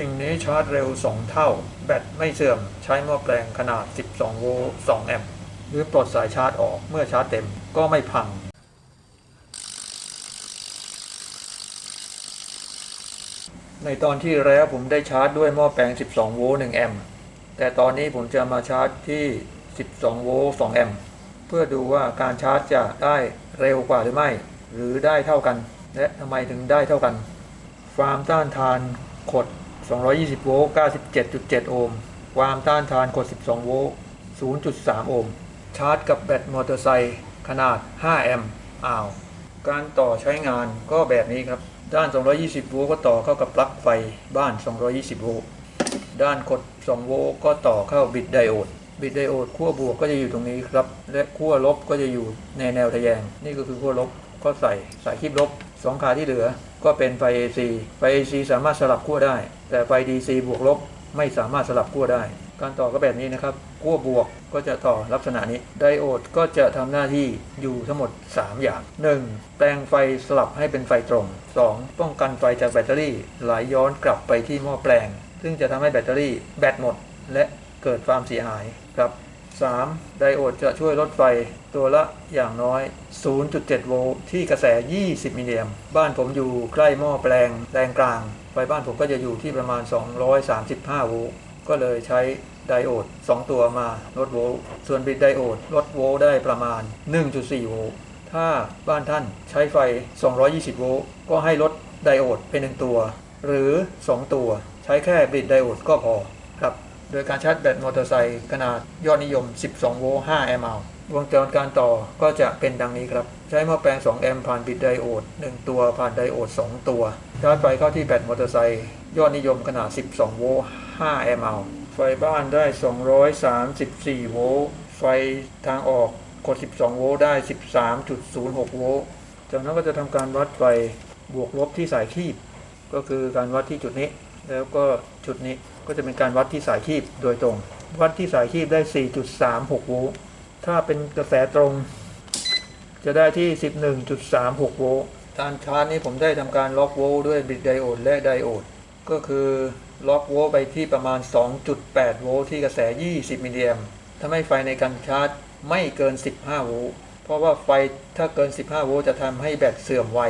สิ่งนี้ชาร์จเร็ว 2 เท่า แบตไม่เสื่อมใช้หม้อแปลงขนาด 12 โวลต์ 2 แอมป์หรือปลดสายชาร์จออกเมื่อชาร์จเต็มก็ไม่พัง ในตอนที่แล้วผมได้ชาร์จด้วยหม้อแปลง 12 โวลต์ 1 แอมป์แต่ตอนนี้ผมจะมาชาร์จที่ 12 โวลต์ 2 แอมป์เพื่อดูว่าการชาร์จจะได้เร็วกว่าหรือไม่ หรือได้เท่ากัน และทำไมถึงได้เท่ากัน ความต้านทานขด 220 โวลต์ 97.7 โอห์ม ความต้านทานขด12 โวลต์ 0.3 โอห์ม ชาร์จกับแบตมอเตอร์ไซค์ขนาด 5 แอมป์อ้าว การต่อใช้งานก็แบบนี้ครับ ด้าน 220 โวลต์ก็ต่อเข้ากับปลั๊กไฟบ้าน 220 โวลต์ ด้านกด 2 โวลต์ก็ต่อเข้าบิดไดโอด บิดไดโอดขั้วบวกก็จะอยู่ตรงนี้ครับ และขั้วลบก็จะอยู่ในแนวทะแยง นี่ก็คือขั้วลบ ก็ใส่สายคีบลบ 2 ขาที่เหลือ ก็เป็นไฟ AC ไฟ AC สามารถสลับขั้วได้ แต่ไฟ DC บวกลบไม่สามารถสลับขั้วได้ การต่อก็แบบนี้นะครับขั้วบวกก็จะต่อลักษณะนี้ ไดโอดก็จะทำหน้าที่อยู่ทั้งหมด 3 อย่าง 1. แปลงไฟสลับให้เป็นไฟตรง 2. ป้องกันไฟจากแบตเตอรี่ไหลยย้อนกลับไปที่หม้อแปลง ซึ่งจะทำให้แบตเตอรี่แบตหมด และเกิดความเสียหายครับ 3. ไดโอดจะช่วยลดไฟตัวละอย่างน้อย 0.7 โวลต์ที่กระแส 20 มิลลิแอมป์บ้านผมอยู่ใกล้หม้อแปลงแรงกลาง ไฟบ้านผมก็จะอยู่ที่ประมาณ 235 โวลต์ก็เลยใช้ไดโอด 2 ตัวมาลดโวลต์ส่วนบิดไดโอดลดโวลต์ได้ประมาณ 1.4 โวลต์ถ้าบ้านท่านใช้ไฟ 220 โวลต์ก็ให้ลดไดโอดเป็น 1 ตัว หรือ 2 ตัว ใช้แค่บิดไดโอดก็พอ โดยการชาร์จแบตมอเตอร์ไซค์ขนาดยอดนิยม 12 โวลต์ 5 แอมป์วงจรการต่อก็จะเป็นดังนี้ครับ ใช้หม้อแปลง 2 แอมป์ผ่านบิดไดโอด 1 ตัวผ่านไดโอด 2 ตัวชาร์จไฟเข้าที่แบตมอเตอร์ไซค์ยอดนิยมขนาด 12 โวลต์ 5 แอมป์ไฟบ้านได้ 234 โวลต์ ไฟทางออกกด 12 โวลต์ได้ 13.06 โวลต์จากนั้นก็จะทำการวัดไฟบวกลบที่สายคีบ ก็คือการวัดที่จุดนี้ แล้วก็จุดนี้ ก็จะเป็นการวัดที่สายคีบโดยตรง วัดที่สายคีบได้ 4.36 โวลต์ถ้าเป็นกระแสตรง จะได้ที่ 11.36 โวลต์การชาร์จนี้ผมได้ทำการล็อกโวลต์ด้วยบิดไดโอดและไดโอด ก็คือล็อกโวลต์ไปที่ประมาณ 2.8 โวลต์ที่กระแส 20 มิลลิแอมป์ทำให้ไฟในการชาร์จไม่เกิน 15 โวลต์เพราะว่าไฟถ้าเกิน 15 โวลต์จะทำให้แบตเสื่อมไว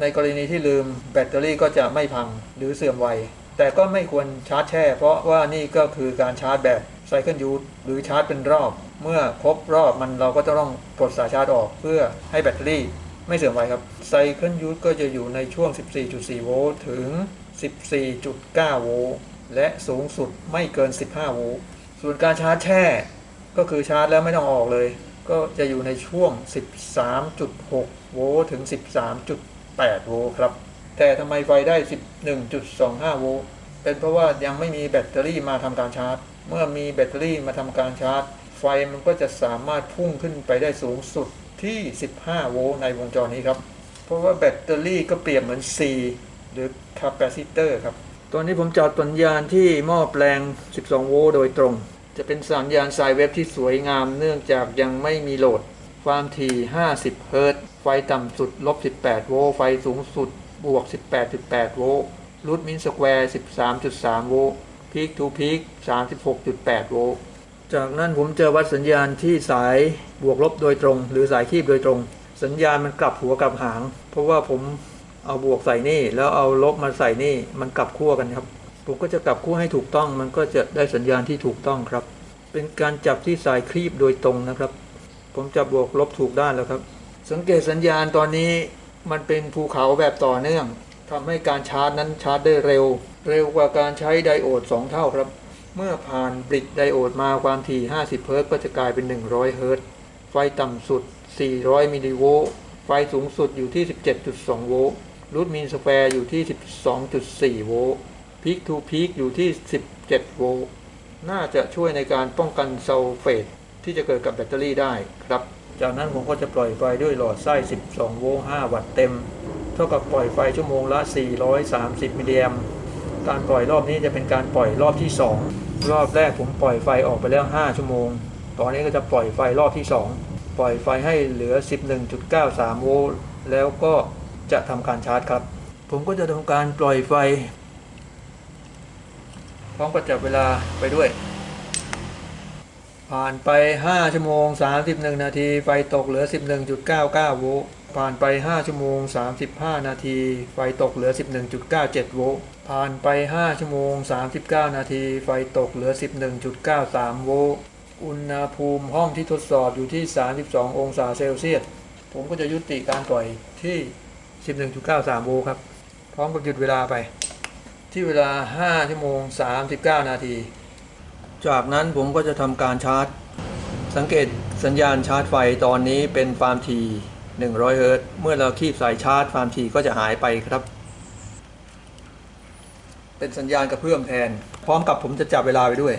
ในกรณีที่ลืมแบตเตอรี่ก็จะไม่พังหรือเสื่อมไว แต่ก็ไม่ควรชาร์จแช่ เพราะว่านี่ก็คือการชาร์จแบบไซเคิลยูทหรือชาร์จเป็นรอบ เมื่อครบรอบมันเราก็จะต้องปลดสายชาร์จออกเพื่อให้แบตเตอรี่ไม่เสื่อมไวครับไซเคิลยูทก็จะอยู่ในช่วง 14.4 โวลต์ถึง 14.9 โวลต์และสูงสุดไม่เกิน 15 โวลต์ส่วนการชาร์จแช่ ก็คือชาร์จแล้วไม่ต้องออกเลย ก็จะอยู่ในช่วง 13.6 โวลต์ถึง 13.8 โวลต์ครับ แต่ทำไมไฟได้ 11.25 โวลต์เป็นเพราะว่ายังไม่มีแบตเตอรี่มาทำการชาร์จ เมื่อมีแบตเตอรี่มาทำการชาร์จ ไฟมันก็จะสามารถพุ่งขึ้นไปได้สูงสุดที่ 15 โวลต์ในวงจรนี้ครับ เพราะว่าแบตเตอรี่ก็เปรียบเหมือน C หรือคาปาซิเตอร์ครับ ตอนนี้ผมจอดสัญญาณที่หม้อแปลง 12 โวลต์โดยตรง จะเป็นสัญญาณสายเว็บที่สวยงามเนื่องจากยังไม่มีโหลด ความถี่ 50 เฮิรตซ์ ไฟต่ำสุดลบ 18 โวลต์ ไฟสูงสุด บวก 18.8 โวลต์รูทมินสแควร์ 13.3 โวลต์พีคทูพีค36.8 โวลต์จากนั้นผมจะวัดสัญญาณที่สายบวกลบโดยตรง หรือสายคีบโดยตรง สัญญาณมันกลับหัวกลับหาง เพราะว่าผมเอาบวกใส่นี่ แล้วเอาลบมาใส่นี่มันกลับขั้วกันครับ ผมก็จะกลับขั้วให้ถูกต้อง มันก็จะได้สัญญาณที่ถูกต้องครับ เป็นการจับที่สายคลีบโดยตรงนะครับ ผมจับบวกลบถูกด้านแล้วครับ สังเกตสัญญาณตอนนี้ มันเป็นภูเขาแบบต่อเนื่องทำให้การชาร์จนั้นชาร์จได้เร็ว เร็วกว่าการใช้ไดโอด 2 เท่าครับ เมื่อผ่านบริดไดโอดมาความถี่ 50 เฮิร์ต์ก็จะกลายเป็น 100 เฮิร์ตไฟต่ำสุด 400 มิลลิโวลต์ไฟสูงสุดอยู่ที่ 17.2 โวลต์รูทมีนสแควร์อยู่ที่ 12.4 โวลต์พีคทูพีคอยู่ที่ 17 โวลต์น่าจะช่วยในการป้องกันซัลเฟตที่จะเกิดกับแบตเตอรี่ได้ครับ จากนั้นผมก็จะปล่อยไฟด้วยหลอดไส้ 12 โวลต์ 5 วัตต์เต็ม เท่ากับปล่อยไฟชั่วโมงละ 430 มิลลิแอมการปล่อยรอบนี้จะเป็นการปล่อยรอบที่ 2 รอบแรกผมปล่อยไฟออกไปแล้ว 5 ชั่วโมง ตอนนี้ก็จะปล่อยไฟรอบที่ 2 ปล่อยไฟให้เหลือ 11.93 โวลต์ แล้วก็จะทำการชาร์จครับ ผมก็จะทำการปล่อยไฟพร้อมกับจับเวลาไปด้วย ผ่านไป 5 ชั่วโมง 31 นาทีไฟตกเหลือ 11.99 โวลต์ผ่านไป 5 ชั่วโมง 35 นาทีไฟตกเหลือ 11.97 โวลต์ผ่านไป 5 ชั่วโมง 39 นาทีไฟตกเหลือ 11.93 โวลต์อุณหภูมิห้องที่ทดสอบอยู่ที่ 32 องศาเซลเซียส ผมก็จะยุติการปล่อยที่ 11.93 โวลต์ครับ พร้อมกับหยุดเวลาไป ที่เวลา 5 ชั่วโมง 39 นาที จากนั้นผมก็จะทำการชาร์จ สังเกตสัญญาณชาร์จไฟตอนนี้เป็นฟาร์มที100เฮิรตเมื่อเราคีบสายชาร์จฟาร์มทีก็จะหายไปครับ เป็นสัญญาณกระเพื่อมแทน พร้อมกับผมจะจับเวลาไปด้วย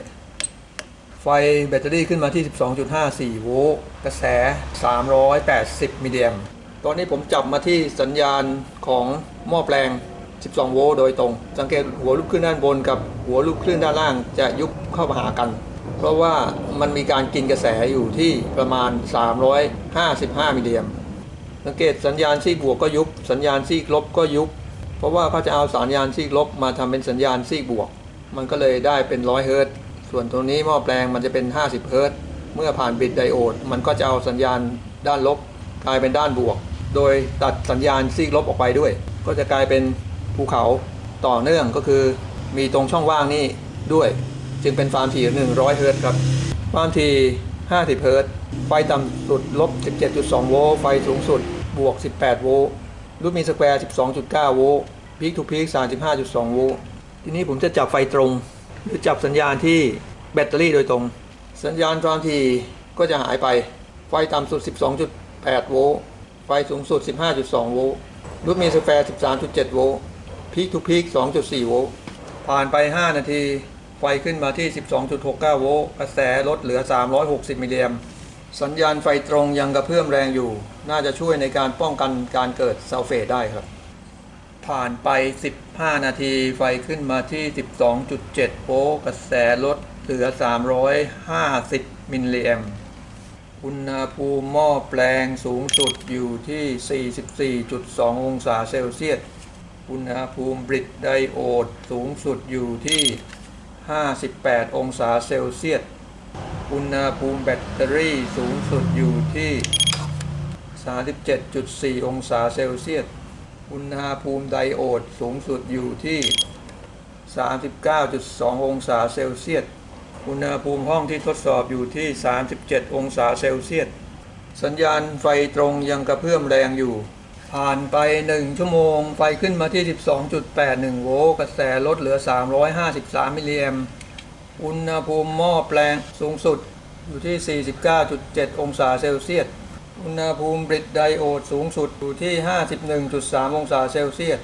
ไฟแบตเตอรี่ขึ้นมาที่ 12.54 โวลต์กระแส 380 มิลลิแอมป์ตอนนี้ผมจับมาที่สัญญาณของหม้อแปลง 12 โวลต์โดยตรง สังเกตหัวลูกคลื่นด้านบนกับหัวลูกคลื่นด้านล่างจะยุบเข้ามาหากัน เพราะว่ามันมีการกินกระแสอยู่ที่ประมาณ 355 มิลลิแอมป์สังเกตสัญญาณซีกบวกก็ยุบ สัญญาณซีกลบก็ยุบ เพราะว่าเขาจะเอาสัญญาณซีกลบมาทำเป็นสัญญาณซีกบวก มันก็เลยได้เป็น 100 เฮิรตซ์ส่วนตรงนี้หม้อแปลงมันจะเป็น 50 เฮิรตซ์เมื่อผ่านบิตไดโอด มันก็จะเอาสัญญาณด้านลบ กลายเป็นด้านบวก โดยตัดสัญญาณซีกลบออกไปด้วย ก็จะกลายเป็น ภูเขาต่อเนื่องก็คือมีตรงช่องว่างนี้ด้วย จึงเป็นฟาร์มถี่ 100 เฮิรตซ์ครับฟาร์มถี่ 50 เฮิรตซ์ไฟต่ำสุดลบ 17.2 โวลต์ไฟสูงสุด บวก 18 โวลต์รูปมีสแควร์ 12.9 โวลต์พีคทูพีค35.2 โวลต์ทีนี้ผมจะจับไฟตรง หรือจับสัญญาณที่แบตเตอรี่โดยตรง สัญญาณฟาร์มทีก็จะหายไป ไฟต่ำสุด 12.8 โวลต์ไฟสูงสุด 15.2 โวลต์รูปมีสแควร์ 13.7 โวลต์ พีคทูพีค2.4 โวลต์ผ่านไป 5 นาที ไฟขึ้นมาที่ 12.69 โวลต์กระแสลดเหลือ 360 มิลลิแอมสัญญาณไฟตรงยังกระเพื่อมแรงอยู่ น่าจะช่วยในการป้องกันการเกิดซัลเฟตได้ครับ ผ่านไป 15 นาที ไฟขึ้นมาที่ 12.7 โวลต์กระแสลดเหลือ 350 มิลลิแอมอุณหภูมิหม้อแปลงสูงสุดอยู่ที่ 44.2 องศาเซลเซียส อุณหภูมิบริดไดโอดสูงสุดอยู่ที่ 58 องศาเซลเซียส อุณหภูมิแบตเตอรี่สูงสุดอยู่ที่ 37.4 องศาเซลเซียส อุณหภูมิไดโอดสูงสุดอยู่ที่ 39.2 องศาเซลเซียส อุณหภูมิห้องที่ทดสอบอยู่ที่ 37 องศาเซลเซียส สัญญาณไฟตรงยังกระเพื่อมแรงอยู่ ผ่านไป 1 ชั่วโมง ไฟขึ้นมาที่ 12.81 โวลต์กระแสลดเหลือ 353 มิลลิแอมป์อุณหภูมิหม้อแปลงสูงสุดอยู่ที่ 49.7 องศาเซลเซียส อุณหภูมิบริดไดโอดสูงสุดอยู่ที่ 51.3 องศาเซลเซียส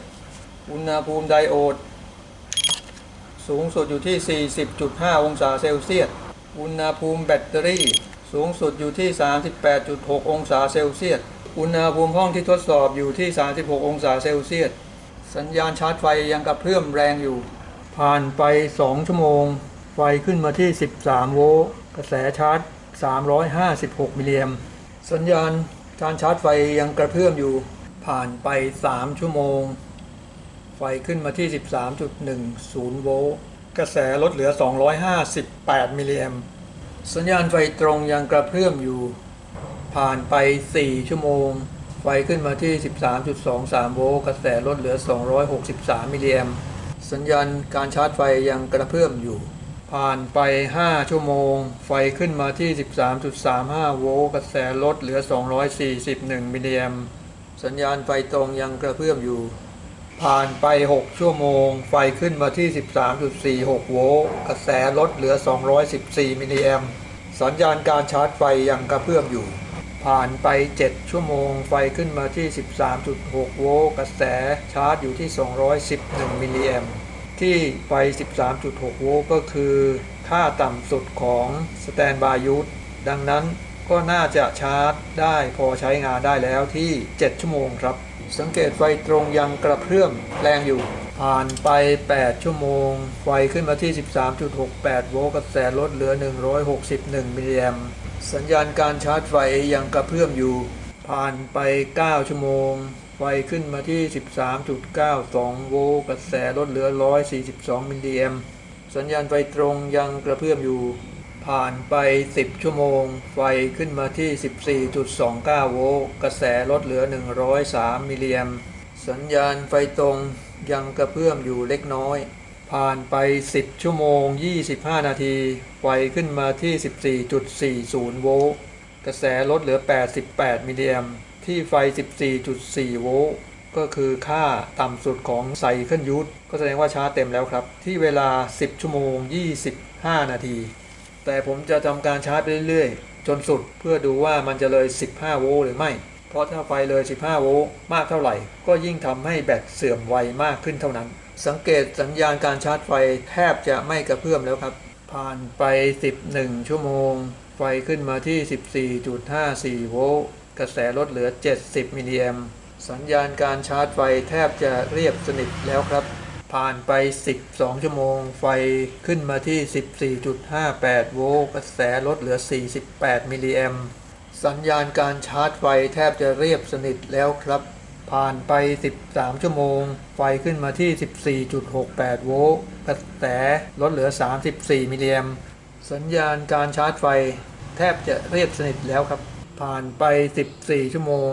อุณหภูมิไดโอด สูงสุดอยู่ที่ 40.5 องศาเซลเซียส อุณหภูมิแบตเตอรี่สูงสุดอยู่ที่ 38.6 องศาเซลเซียส อุณหภูมิห้องที่ทดสอบอยู่ที่ 36 องศาเซลเซียส สัญญาณชาร์จไฟยังกระเพื่อมแรงอยู่ ผ่านไป 2 ชั่วโมง ไฟขึ้นมาที่ 13 โวลต์ กระแสชาร์จ 356 มิลลิแอมสัญญาณการชาร์จไฟยังกระเพื่อมอยู่ ผ่านไป 3 ชั่วโมง ไฟขึ้นมาที่ 13.10 โวลต์ กระแสลดเหลือ 258 มิลลิแอมสัญญาณไฟตรงยังกระเพื่อมอยู่ ผ่านไป 4 ชั่วโมง ไฟขึ้นมาที่ 13.23 โวลต์กระแสลดเหลือ 263 มิลลิแอมสัญญาณการชาร์จไฟยังกระเพื่อมอยู่ ผ่านไป 5 ชั่วโมง ไฟขึ้นมาที่ 13.35 โวลต์กระแสลดเหลือ 241 มิลลิแอมสัญญาณไฟตรงยังกระเพื่อมอยู่ ผ่านไป 6 ชั่วโมง ไฟขึ้นมาที่ 13.46 โวลต์กระแสลดเหลือ 214 มิลลิแอมสัญญาณการชาร์จไฟยังกระเพื่อมอยู่ ผ่านไป 7 ชั่วโมง ไฟขึ้นมาที่ 13.6 โวลต์ กระแสชาร์จอยู่ที่ 211 มิลลิแอมที่ไฟ 13.6 โวลต์ก็คือค่าต่ำสุดของสแตนบายยูทดังนั้นก็น่าจะชาร์จได้พอใช้งานได้แล้วที่ 7 ชั่วโมงครับ สังเกตไฟตรงยังกระเพื่อมแรงอยู่ ผ่านไป 8 ชั่วโมง ไฟขึ้นมาที่ 13.68 โวลต์กระแสลดเหลือ 161 มิลลิแอม สัญญาณการชาร์จไฟยังกระเพื่อมอยู่ ผ่านไป 9 ชั่วโมง ไฟขึ้นมาที่ 13.92 โวลต์กระแสลดเหลือ 142 มิลลิแอมสัญญาณไฟตรงยังกระเพื่อมอยู่ ผ่านไป 10 ชั่วโมง ไฟขึ้นมาที่ 14.29 โวลต์กระแสลดเหลือ 103 มิลลิแอมสัญญาณไฟตรงยังกระเพื่อมอยู่เล็กน้อย ผ่านไป 10 ชั่วโมง 25 นาที ไฟขึ้นมาที่ 14.40 โวลต์ กระแสลดเหลือ 88 มิลลิแอมที่ไฟ 14.4 โวลต์ ก็คือค่าต่ำสุดของไซเคิลยูทก็แสดงว่าชาร์จเต็มแล้วครับ ที่เวลา 10 ชั่วโมง 25 นาที แต่ผมจะทำการชาร์จไปเรื่อยๆ จนสุดเพื่อดูว่ามันจะเลย 15 โวลต์หรือไม่ เพราะถ้าไฟเลย 15 โวลต์มากเท่าไหร่ ก็ยิ่งทำให้แบตเสื่อมไวมากขึ้นเท่านั้น สังเกตสัญญาณการชาร์จไฟแทบจะไม่กระเพื่อมแล้วครับ ผ่านไป 11 ชั่วโมง ไฟขึ้นมาที่ 14.54 โวลต์กระแสลดเหลือ 70 มิลลิแอมสัญญาณการชาร์จไฟแทบจะเรียบสนิทแล้วครับ ผ่านไป 12 ชั่วโมง ไฟขึ้นมาที่ 14.58 โวลต์กระแสลดเหลือ 48 มิลลิแอมสัญญาณการชาร์จไฟแทบจะเรียบสนิทแล้วครับ ผ่านไป 13 ชั่วโมง ไฟขึ้นมาที่ 14.68 โวลต์กระแสลดเหลือ 34 มิลลิแอมสัญญาณการชาร์จไฟ แทบจะเรียบสนิทแล้วครับ ผ่านไป 14 ชั่วโมง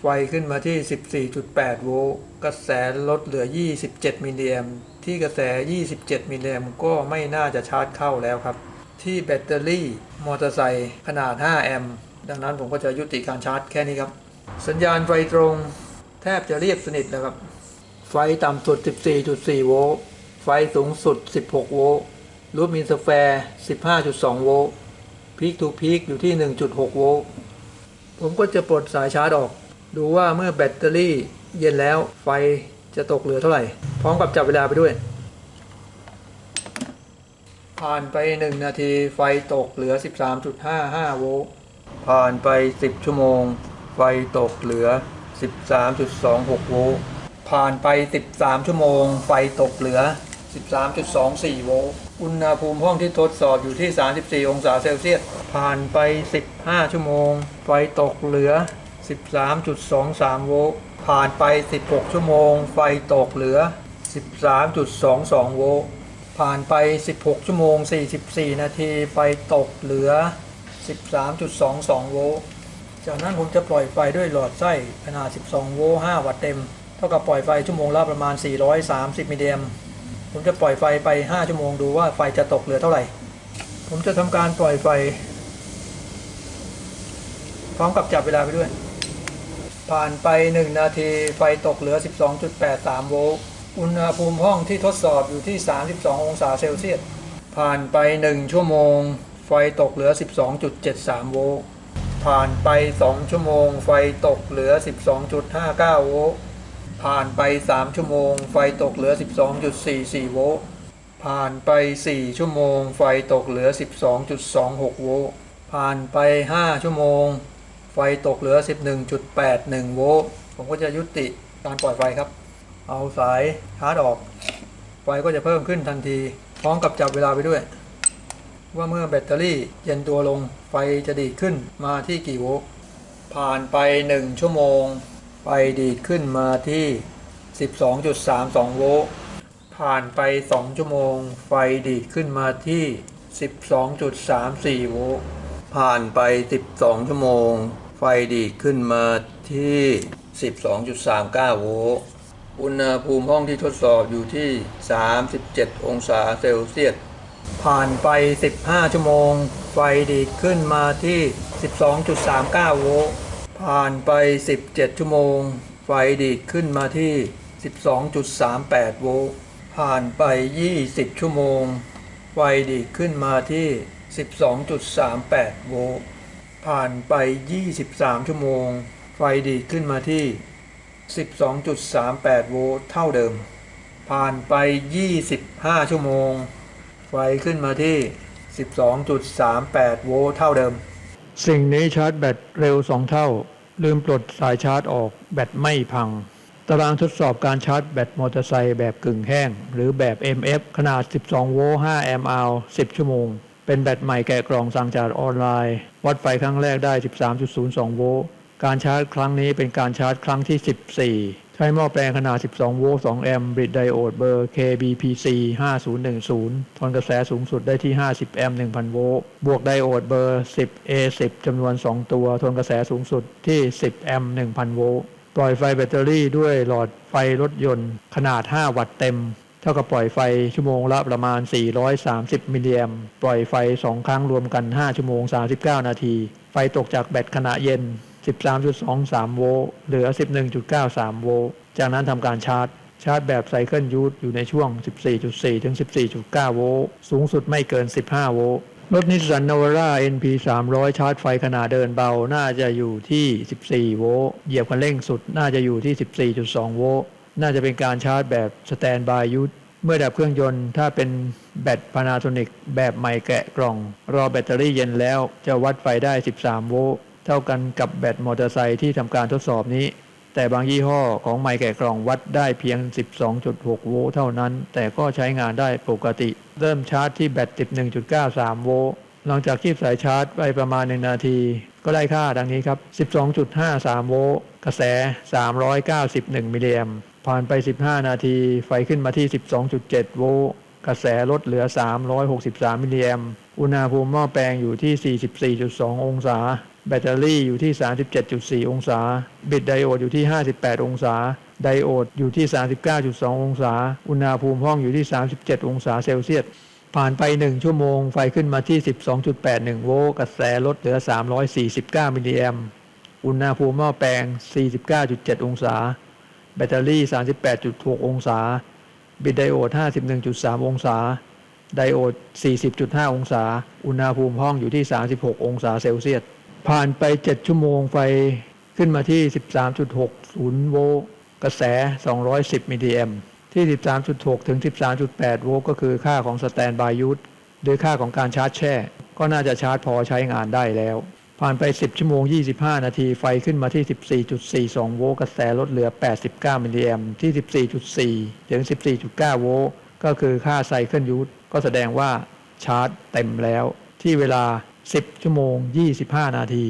ไฟขึ้นมาที่ 14.8 โวลต์กระแสลดเหลือ 27 มิลลิแอมที่กระแส 27 มิลลิแอมก็ไม่น่าจะชาร์จเข้าแล้วครับ ที่แบตเตอรี่มอเตอร์ไซค์ขนาด 5 แอมป์ดังนั้นผมก็จะยุติการชาร์จแค่นี้ครับ สัญญาณไฟตรง แทบจะเรียบสนิทแล้วครับ ไฟต่ำสุด 14.4 โวลต์ ไฟสูงสุด 16 โวลต์ รูปมินสแฟร์ 15.2 โวลต์ พีคทูพีคอยู่ที่ 1.6 โวลต์ ผมก็จะปลดสายชาร์จออก ดูว่าเมื่อแบตเตอรี่เย็นแล้วไฟจะตกเหลือเท่าไหร่ พร้อมกับจับเวลาไปด้วย ผ่านไป 1 นาทีไฟตกเหลือ 13.55 โวลต์ ผ่านไป 10 ชั่วโมง ไฟตกเหลือ 13.26 โวลต์ ผ่านไป 13 ชั่วโมง ไฟตกเหลือ 13.24 โวลต์ อุณหภูมิห้องที่ทดสอบอยู่ที่ 34 องศาเซลเซียส ผ่านไป 15 ชั่วโมง ไฟตกเหลือ 13.23 โวลต์ ผ่านไป 16 ชั่วโมง ไฟตกเหลือ 13.22 โวลต์ ผ่านไป 16 ชั่วโมง 44 นาที ไฟตกเหลือ 13.22 โวลต์ จากนั้นผมจะปล่อยไฟด้วยหลอดไส้ขนาด 12 โวลต์ 5 วัตต์เต็ม เท่ากับปล่อยไฟชั่วโมงละประมาณ 430 มิลลิแอมป์ผมจะปล่อยไฟไป 5 ชั่วโมงดูว่าไฟจะตกเหลือเท่าไหร่ ผมจะทำการปล่อยไฟ พร้อมกับจับเวลาไปด้วย ผ่านไป 1 นาทีไฟตกเหลือ 12.83 โวลต์ อุณหภูมิห้องที่ทดสอบอยู่ที่ 32 องศาเซลเซียส ผ่านไป 1 ชั่วโมง ไฟตกเหลือ 12.73 โวลต์ ผ่านไป 2 ชั่วโมง ไฟตกเหลือ 12.59 โวลต์ผ่านไป 3 ชั่วโมง ไฟตกเหลือ 12.44 โวลต์ผ่านไป 4 ชั่วโมง ไฟตกเหลือ 12.26 โวลต์ผ่านไป 5 ชั่วโมง ไฟตกเหลือ 11.81 โวลต์ผมก็จะยุติการปล่อยไฟครับ เอาสายชาร์จออก ไฟก็จะเพิ่มขึ้นทันที พร้อมกับจับเวลาไปด้วย ว่าเมื่อแบตเตอรี่เย็นตัวลงไฟจะดีดขึ้นมาที่กี่โวลต์ผ่านไป 1 ชั่วโมง ไฟดีดขึ้นมาที่ 12.32 โวลต์ผ่านไป 2 ชั่วโมง ไฟดีดขึ้นมาที่ 12.34 โวลต์ผ่านไป 12 ชั่วโมง ไฟดีดขึ้นมาที่ 12.39 โวลต์อุณหภูมิห้องที่ทดสอบอยู่ที่ 37 องศาเซลเซียส ผ่านไป 15 ชั่วโมง ไฟดีดขึ้นมาที่ 12.39 โวลต์ ผ่านไป 17 ชั่วโมง ไฟดีดขึ้นมาที่ 12.38 โวลต์ ผ่านไป 20 ชั่วโมง ไฟดีดขึ้นมาที่ 12.38 โวลต์ ผ่านไป 23 ชั่วโมง ไฟดีดขึ้นมาที่ 12.38 โวลต์เท่าเดิม ผ่านไป 25 ชั่วโมง ไฟขึ้นมาที่ 12.38 โวลต์เท่าเดิม สิ่งนี้ชาร์จแบตเร็ว 2 เท่า ลืมปลดสายชาร์จออกแบตไม่พัง ตารางทดสอบการชาร์จแบตมอเตอร์ไซค์แบบกึ่งแห้ง หรือแบบ MF ขนาด 12 โวลต์ 5 แอมป์อาว10 ชั่วโมง เป็นแบตใหม่แกะกล่องสั่งจากออนไลน์ วัดไฟครั้งแรกได้ 13.02 โวลต์ การชาร์จครั้งนี้เป็นการชาร์จครั้งที่ 14 ใช้หม้อแปลงขนาด 12 โวลต์ 2 แอมป์บริดไดโอดเบอร์ KBPC 5010 ทนกระแสสูงสุดได้ที่ 50 แอมป์ 1,000 โวลต์ บวกไดโอดเบอร์ 10 A10 จำนวน 2 ตัว ทนกระแสสูงสุดที่ 10 แอมป์ 1,000 โวลต์ ปล่อยไฟแบตเตอรี่ด้วยหลอดไฟรถยนต์ขนาด 5 วัตต์เต็ม เท่ากับปล่อยไฟชั่วโมงละประมาณ 430 มิลลิแอมป์ปล่อยไฟ 2 ครั้งรวมกัน 5 ชั่วโมง 39 นาที ไฟตกจากแบตขณะเย็น 13.23 โวลต์เหลือ 11.93 โวลต์จากนั้นทำการชาร์จ ชาร์จแบบไซเคิลยูทอยู่ในช่วง 14.4 ถึง 14.9 โวลต์สูงสุดไม่เกิน 15 โวลต์รถนิสสันนาวาร่า NP 300 ชาร์จไฟขณะเดินเบา น่าจะอยู่ที่ 14 โวลต์เหยียบคันเร่งสุดน่าจะอยู่ที่ 14.2 โวลต์น่าจะเป็นการชาร์จแบบสแตนบายยูทเมื่อดับเครื่องยนต์ถ้าเป็นแบตพานาโซนิกแบบใหม่แกะกล่อง รอแบตเตอรี่เย็นแล้วจะวัดไฟได้ 13 โวลต์ เท่ากันกับแบตมอเตอร์ไซค์ที่ทำการทดสอบนี้ แต่บางยี่ห้อของไมค์แกะกล่องวัดได้เพียง 12.6 โวลต์เท่านั้น แต่ก็ใช้งานได้ปกติ เริ่มชาร์จที่แบต 11.93 โวลต์หลังจากคีบสายชาร์จไปประมาณ 1 นาที ก็ได้ค่าดังนี้ครับ 12.53 โวลต์กระแส 391 มิลลิแอมผ่านไป 15 นาที ไฟขึ้นมาที่ 12.7 โวลต์กระแสลดเหลือ 363 มิลลิแอม อุณหภูมิหม้อแปลงอยู่ที่ 44.2 องศา แบตเตอรี่อยู่ที่ 37.4 องศา บิดไดโอดอยู่ที่ 58 องศา ไดโอดอยู่ที่ 39.2 องศา อุณหภูมิห้องอยู่ที่ 37 องศาเซลเซียส ผ่านไป 1 ชั่วโมง ไฟขึ้นมาที่ 12.81 โวลต์กระแสลดเหลือ 349 มิลลิแอมอุณหภูมิหม้อแปลง 49.7 องศา แบตเตอรี่ 38.6 องศา บิดไดโอด 51.3 องศา ไดโอด 40.5 องศา อุณหภูมิห้องอยู่ที่ 36 องศาเซลเซียส ผ่านไป7ชั่วโมงไฟขึ้นมาที่ 13.60 โวลต์กระแส 210 มิลลิแอมที่ 13.6 ถึง 13.8 โวลต์ก็คือค่าของสแตนบายยูทหรือค่าของการชาร์จแช่ ก็น่าจะชาร์จพอใช้งานได้แล้ว ผ่านไป 10 ชั่วโมง 25 นาทีไฟขึ้นมาที่ 14.42 โวลต์กระแสลดเหลือ 89 มิลลิแอมป์ที่ 14.4 ถึง 14.9 โวลต์ก็คือค่าไซเคิลยูทก็แสดงว่าชาร์จเต็มแล้วที่เวลา 10 ชั่วโมง 25 นาที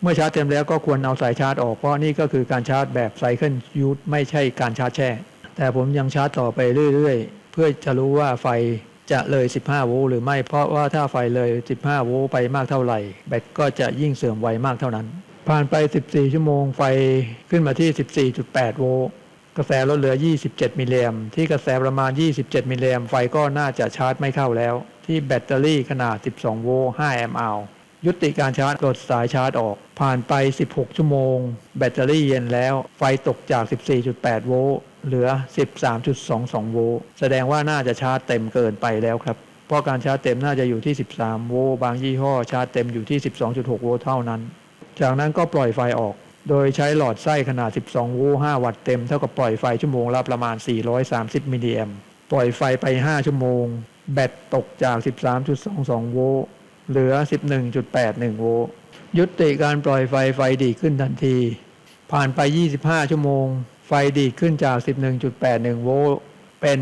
เมื่อชาร์จเต็มแล้วก็ควรเอาสายชาร์จออกเพราะนี่ก็คือการชาร์จแบบไซเคิลยูทไม่ใช่การชาร์จแช่ แต่ผมยังชาร์จต่อไปเรื่อยๆ เพื่อจะรู้ว่าไฟจะเลย 15 โวลต์หรือไม่เพราะว่าถ้าไฟเลย 15 โวลต์ไปมากเท่าไหร่ แบตก็จะยิ่งเสื่อมไวมากเท่านั้น ผ่านไป 14 ชั่วโมงไฟขึ้นมาที่ 14.8 โวลต์กระแสลดเหลือ 27 มิลลิแอมที่กระแสประมาณ 27 มิลลิแอมไฟก็น่าจะชาร์จไม่เข้าแล้ว ที่แบตเตอรี่ขนาด 12 โวลต์5 แอมป์เอายุติการชาร์จกดสายชาร์จออก ผ่านไป 16 ชั่วโมง แบตเตอรี่เย็นแล้ว ไฟตกจาก 14.8 โวลต์เหลือ 13.22 โวลต์แสดงว่าน่าจะชาร์จเต็มเกินไปแล้วครับ เพราะการชาร์จเต็มน่าจะอยู่ที่ 13 โวลต์บางยี่ห้อชาร์จเต็มอยู่ที่ 12.6 โวลต์เท่านั้น จากนั้นก็ปล่อยไฟออก โดยใช้หลอดไส้ขนาด 12 โวลต์ 5 วัตต์เต็มเท่ากับปล่อยไฟชั่วโมงละประมาณ 430 มิลลิแอมป์ปล่อยไฟไป 5 ชั่วโมง แบตตกจาก 13.22 โวลต์เหลือ 11.81 โวลต์ยุติการปล่อยไฟไฟดีขึ้นทันที ผ่านไป 25 ชั่วโมง ไฟดีขึ้นจาก 11.81 โวลต์เป็น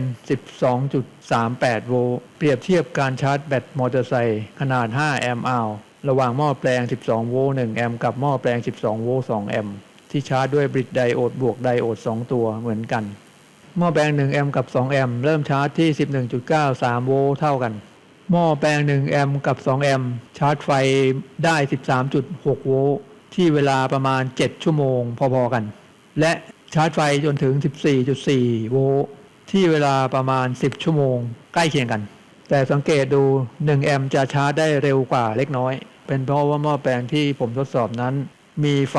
12.38 โวลต์เปรียบเทียบการชาร์จแบตมอเตอร์ไซค์ขนาด 5 แอมป์อาวระหว่างหม้อแปลง 12 โวลต์ 1 แอมป์กับหม้อแปลง 12 โวลต์ 2 แอมป์ที่ชาร์จด้วยบริดไดโอดบวกไดโอด 2 ตัวเหมือนกัน หม้อแปลง1แอมป์กับ2แอมป์เริ่มชาร์จที่ 11.93 โวลต์เท่ากัน หม้อแปลง1แอมป์กับ2แอมป์ชาร์จไฟได้ 13.6 โวลต์ที่เวลาประมาณ 7 ชั่วโมงพอๆกัน และชาร์จไฟจนถึง 14.4 โวลต์ที่เวลาประมาณ 10 ชั่วโมง ใกล้เคียงกัน แต่สังเกตดู 1 แอมป์จะชาร์จได้เร็วกว่าเล็กน้อย เป็นเพราะว่าหม้อแปลงที่ผมทดสอบนั้น มีไฟ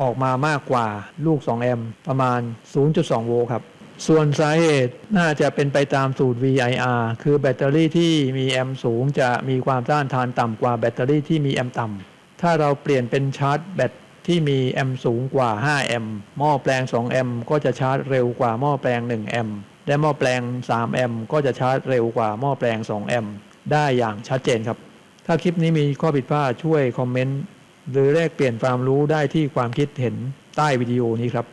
ออกมามากกว่าลูก 2 แอมป์ประมาณ 0.2 โวลต์ครับ ส่วนสาเหตุน่าจะเป็นไปตามสูตร VIR คือแบตเตอรี่ที่มีแอมป์สูงจะมีความต้านทานต่ำกว่าแบตเตอรี่ที่มีแอมป์ต่ำถ้าเราเปลี่ยนเป็นชาร์จแบตที่มีแอมป์สูงกว่า 5 แอมป์หม้อแปลง 2 แอมป์ก็จะชาร์จเร็วกว่าหม้อแปลง 1 แอมป์และหม้อแปลง 3 แอมป์ก็จะชาร์จเร็วกว่าหม้อแปลง 2 แอมป์ได้อย่างชัดเจนครับ ถ้าคลิปนี้มีข้อผิดพลาดช่วยคอมเมนต์หรือแลกเปลี่ยนความรู้ได้ที่ความคิดเห็นใต้วิดีโอนี้ครับ